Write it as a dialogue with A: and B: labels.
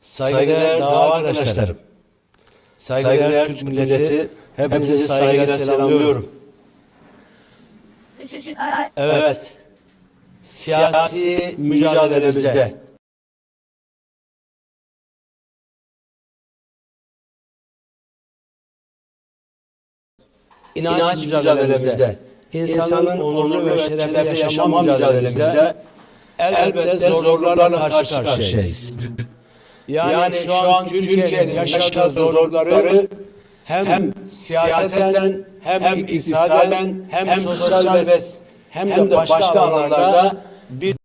A: Saygıdeğer dava arkadaşlarım. Saygıdeğer Türk milleti hepinizi saygıyla selamlıyorum. Evet. Siyasi mücadelemizde inanç mücadelemizde, insanın onurlu ve şerefli yaşama mücadelemizde elbette zorluklarla karşı karşıyayız. Yani şu an Türkiye'nin yaşadığı zorlukları hem, siyaseten, hem iktisaden, hem sosyal ve hem de başka alanlarda biz